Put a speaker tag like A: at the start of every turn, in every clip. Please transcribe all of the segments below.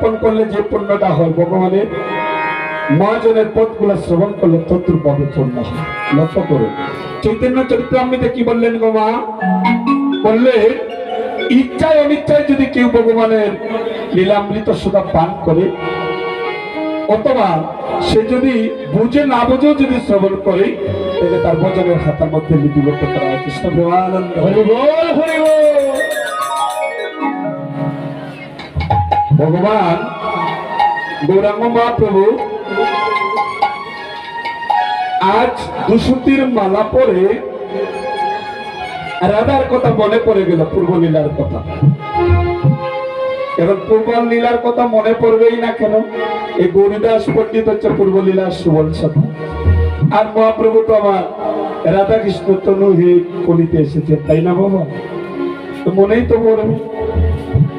A: অর্পণ করলে যে পুণ্যটা হয়, ভগবানের মহাজনের পথগুলো শ্রবণ করলে তত্র পদে পূর্ণ হয়। লক্ষ্য করুন চৈতন্য চরিত্রামৃতে কি বললেন গো মা? বললে, ইচ্ছায় অনিচ্ছায় যদি কেউ ভগবানের লীলামৃত সুধা পান করে, অথবা সে যদি বুঝে না বুঝেও যদি শ্রবণ করে, তাহলে তার বচনের খাতার মধ্যে লিপিবদ্ধ করা হয় কৃষ্ণ প্রেমানন্দ হরি বল ভগবান গৌরাঙ্গ মহাপ্রভু আজ দুসুতির মালা পরে রাধার কথা মনে পড়ে গেল, পূর্ব লীলার কথা। এখন পূর্ব লীলার কথা মনে পড়বেই না কেন? এই গৌরীদাস পণ্ডিত হচ্ছে পূর্ব লীলার সুবল সভা আর মহাপ্রভু তো আমার রাধা কৃষ্ণ তনু হয়ে কলিতে এসেছে তাই না বাবা তো মনেই তো পড়বে।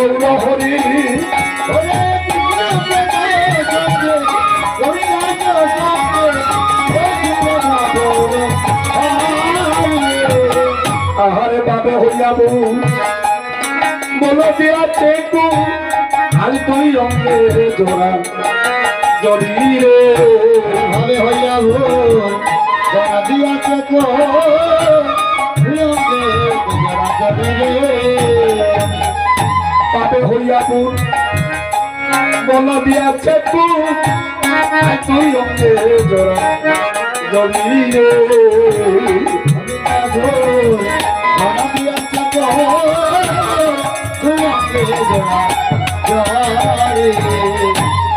A: গৌর হরি আহারে বাবে হইয়াব বলো দিয়াছে কু আজ তুই অঙ্গে জোড়া। জড়ি রে
B: ভালে হইয়াব যারা দিয়াছে কো প্রিয়কে
A: হইয়াব বলো দিয়াছে আজ তুই অঙ্গে জোড়া জড়ি রে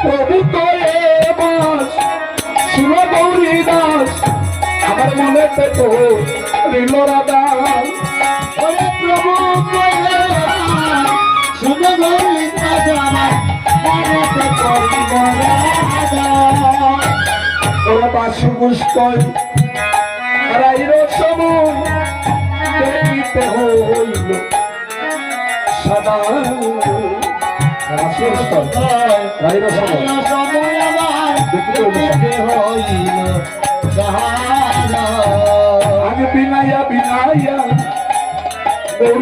A: প্রভু তোরে বাস শুভ গৌরী দাস আমার মনে তো রিল রাধা
B: প্রভু
A: ওরা বাসু মুস্কয় রাইর সময় দেখিতে হইল সদা বাসু মুস্কয় রাইর সময় দেখিতে হইল
B: সাহায্য
A: আগে বিনাইয়া বিনাইয়া গৌর